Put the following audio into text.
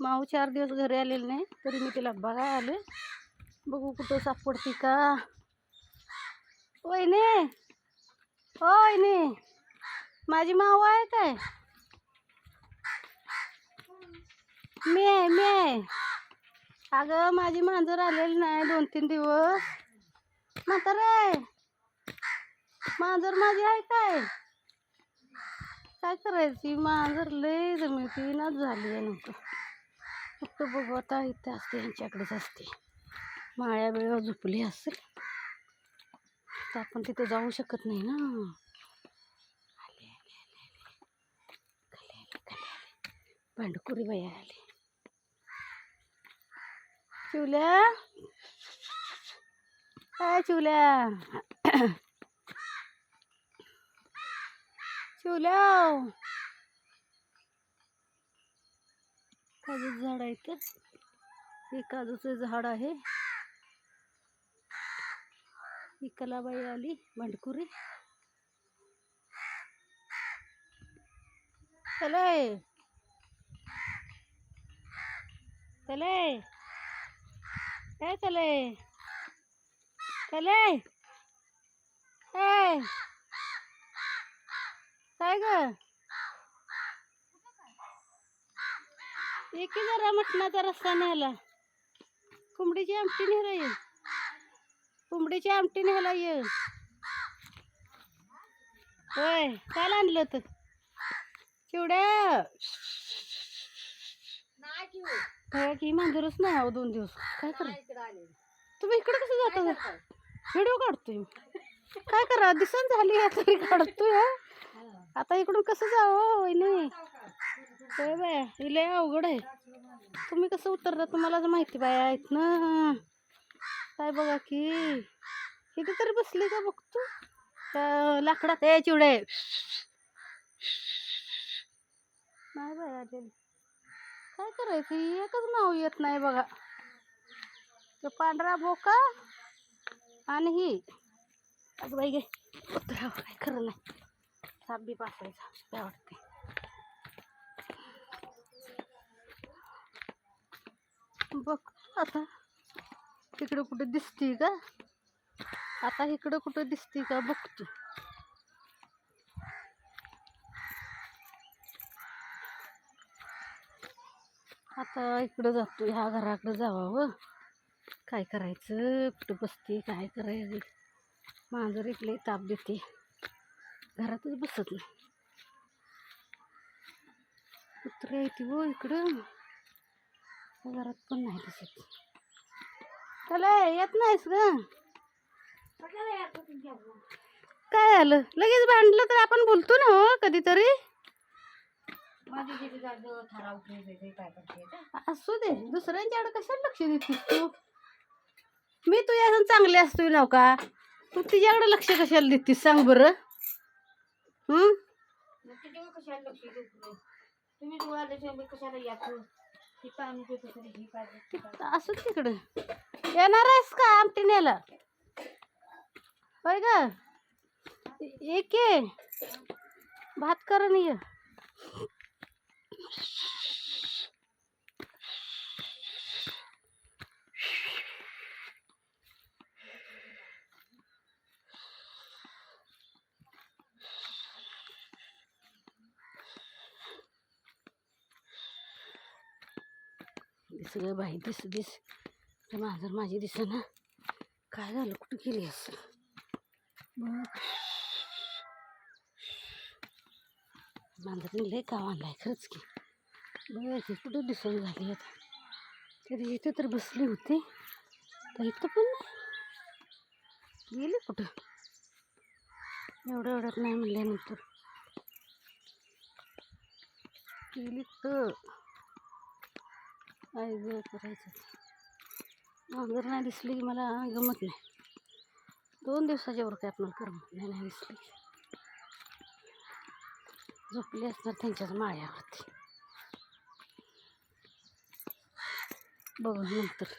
माऊ चार दिवस घरी आलेली नाही तरी मी तिला बघायला आले. बघू कुठं सापडते का? ने हो ने माझी माऊ आहे काय? मी आहे मी आहे. अगं माझी मांजर आलेली नाही दोन तीन दिवस. म्हातारे मांजर माझी आहे काय? काय करायची? मांजर लय जमिती नाच झाली आहे नंतर फक्त बघू आता इथे असते यांच्याकडेच असते. माळ्या वेळेवर झोपली असेल. तर आपण तिथे जाऊ शकत नाही ना. आले खाली खाली भांडकुरी बाई आली. चिवल्या? काय चिवल्या. चिवल्या काजूचं झाड आहे तर हे काजूचं झाड आहे. ही कलाबाई आली भांडकुरी चले चले काय चले चले काय ग? एकी जरा मटणाचा रस्ता न्यायला. कोंबडीची आमटी न्यायला ये. कोंबडीची आमटी न्यायला ये. होय काल आणलं तर चिवड्या. काय की मांजरच नाही अहो दोन दिवस. काय करा? तुम्ही इकडे कसं जाता हो? व्हिडिओ काढतोय काय करा दिसन झाली तरी काढतोय आता इकडून कसं जावं नाही. होय बाया इले अवघड आहे. तुम्ही कसं उतरता तुम्हाला माहिती बाया आहेत ना? काय बघा की इथे तरी बसली का बघतो त्या लाकडात. ए चिवडे. नाही बाया काय करायचं? एकच नाव येत नाही बघा. तो पांढरा बोका आणि ही. अगं बाई गे उतरावं काय खरं नाही. साबी पासायचा काय बघ आता. तिकडं कुठं दिसते का? आता इकडं कुठं दिसते का बघतो. आता इकडं जातो ह्या घराकडं जावावं काय करायचं? कुठं बसते? काय करायचं? मांजर इकडे ताप देते. घरातच बसत नाही. कुत्रे येते हो इकडं. घरात पण नाही दिसत. चला येत नाहीस ग. काय झालं? लगेच भांडलं तर आपण बोलतो ना हो कधीतरी. असू दे दुसऱ्यांच्याकडे कशाला लक्ष देतीस तू? मी तुझ्या चांगले असतोय नाव का? तू तिच्याकडे लक्ष कशाला देतीस सांग बरं. हं? असू तिकडं. येणार आहेस का आमटी न्यायला? होय ग. एक ये भात करून ये. सगळं बाई दिस दिस. माझं माझी दिस ना काय झालं? कुठं गेली असं? मग? मांजरीने लय काम आणलाय खरंच की. बघ ही कुठं दिसून झाली आता? तरी इथे तर बसली होती. तर इथं पण नाही. गेली कुठं? एवढं एवढ्यात नाही म्हणल्यानंतर. गेली तर? काय ग करायचं मांजर नाही दिसली की मला गमत नाही. दोन दिवसाच्या वर काय आपल्याला करमत नाही नाही दिसली. झोपली असणार त्यांच्याच माळ्यावरती बघू नंतर.